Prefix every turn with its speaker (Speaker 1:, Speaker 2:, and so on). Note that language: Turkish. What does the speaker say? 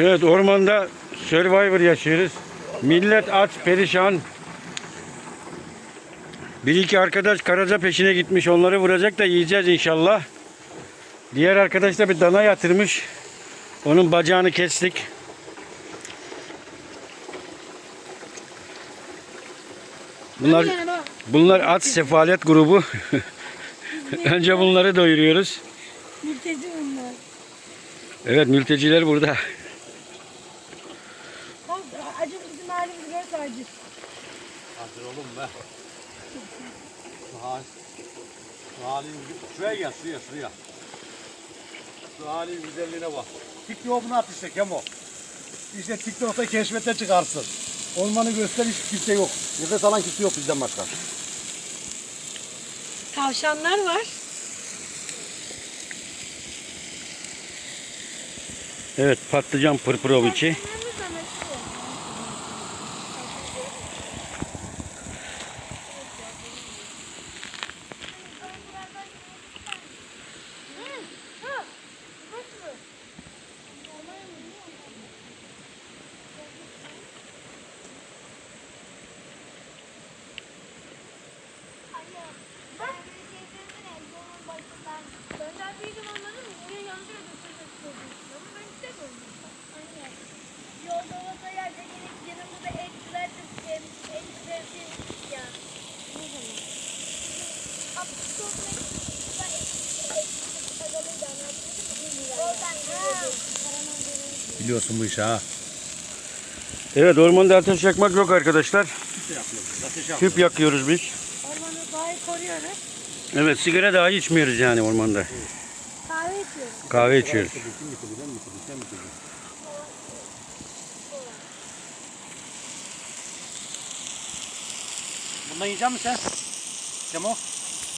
Speaker 1: Evet ormanda Survivor yaşıyoruz. Millet aç, perişan. Bir iki arkadaş karaca peşine gitmiş. Onları vuracak da yiyeceğiz inşallah. Diğer arkadaş da bir dana yatırmış. Onun bacağını kestik. Bunlar bunlar aç sefalet grubu. Önce bunları doyuruyoruz.
Speaker 2: Mülteci bunlar.
Speaker 1: Evet mülteciler burada.
Speaker 2: Bak acı böyle acı.
Speaker 3: Hazır oğlum be. Şu hal. Şu halin gü- Şuraya gel, şuraya, şuraya. Şu halin güzelliğine bak. TikTok'unu at işte Kemo. İşte TikTok'ta keşfete çıkarsın. Ormanı göster hiç kimse yok. Nefes alan kimse yok bizden başka.
Speaker 2: Tavşanlar var.
Speaker 1: Evet patlıcan pırpıroviçi.
Speaker 4: Büyüdüm anladın mı? Oraya yandıra götürecek Ama ben istemiyorum. Aynen. Yolda olsa yerde gelip yanımda en güzel en en sevdiğim ya. Ne zaman? Abi çok
Speaker 3: Biliyorsun bu işi ha.
Speaker 1: Evet ormanda ateş yakmak yok arkadaşlar. Tüp yakıyoruz biz.
Speaker 2: Ormanı doğayı koruyoruz.
Speaker 1: Evet sigara dahi içmiyoruz yani ormanda.
Speaker 2: Kahve içiyoruz.
Speaker 1: Kahve içiyoruz.
Speaker 3: Bundan yiyecek misin sen? Kemo?